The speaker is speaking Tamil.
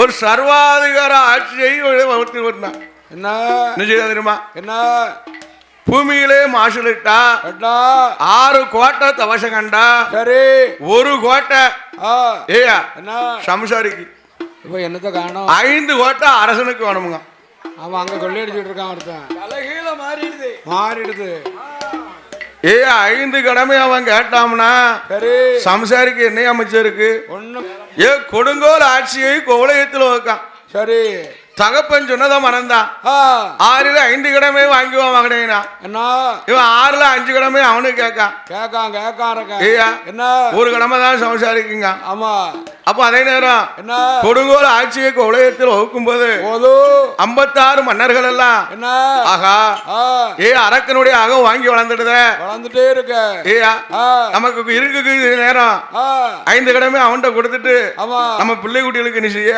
ஒரு சர்வாதிகார ஆட்சியை வகுத்து வந்தான் என்ன? என்ன செய்ய தெரியுமா? என்ன? பூமியிலே மாசுலிட்டா கட்டா ஆறு கோட்டை தவசம் கண்டா சரி. ஒரு கோட்டை. ஆ. ஏயா என்ன? சம்சாரிக்கு. இப்போ என்னத்தை காணோம் ஐந்து கோட்டை அரசனுக்கு வேணுமுங்க. அவன் அங்க கொள்ளையடிச்சிட்டு இருக்கான் ஒருத்தன் மாறிடுது. மாறிடுது. ஏ ஐந்து கடமை அவன் கேட்டாம்னா சரி. சம்சாரிக்கு என்ன அமைச்சருக்கு ஒண்ணு ஏ கொடுங்கோல் ஆட்சியை கோவலயத்தில் வைக்கான் சரி. தகப்பன் சொன்னதை மறந்தான் ஆறுல ஐந்து கடமை வாங்குவான் மகனேனா? என்ன? இவன் ஆறுல அஞ்சு கடமை அவனுக்கு கேட்கான். இருக்க ஏய்யா. என்ன? ஒரு கடமை தான் சம்சாரிக்குங்க ஆமா. அப்போ அதே நேரம் என்ன? கொடுங்கோல் ஆட்சியை கோவலயத்தில் வகுக்கும் போது. போது ஐம்பத்தாறு மன்னர்கள் எல்லாம் என்ன? ஆகா ஏ அரக்கனுடைய அகம் வாங்கி வளர்ந்துடுத. வளர்ந்துட்டே இருக்க. ஏயா நமக்கு இருக்கு நேரம். ஐந்து கடமை அவன்கிட்ட கொடுத்துட்டு நம்ம பிள்ளை குட்டிகளுக்கு நீ செய்ய?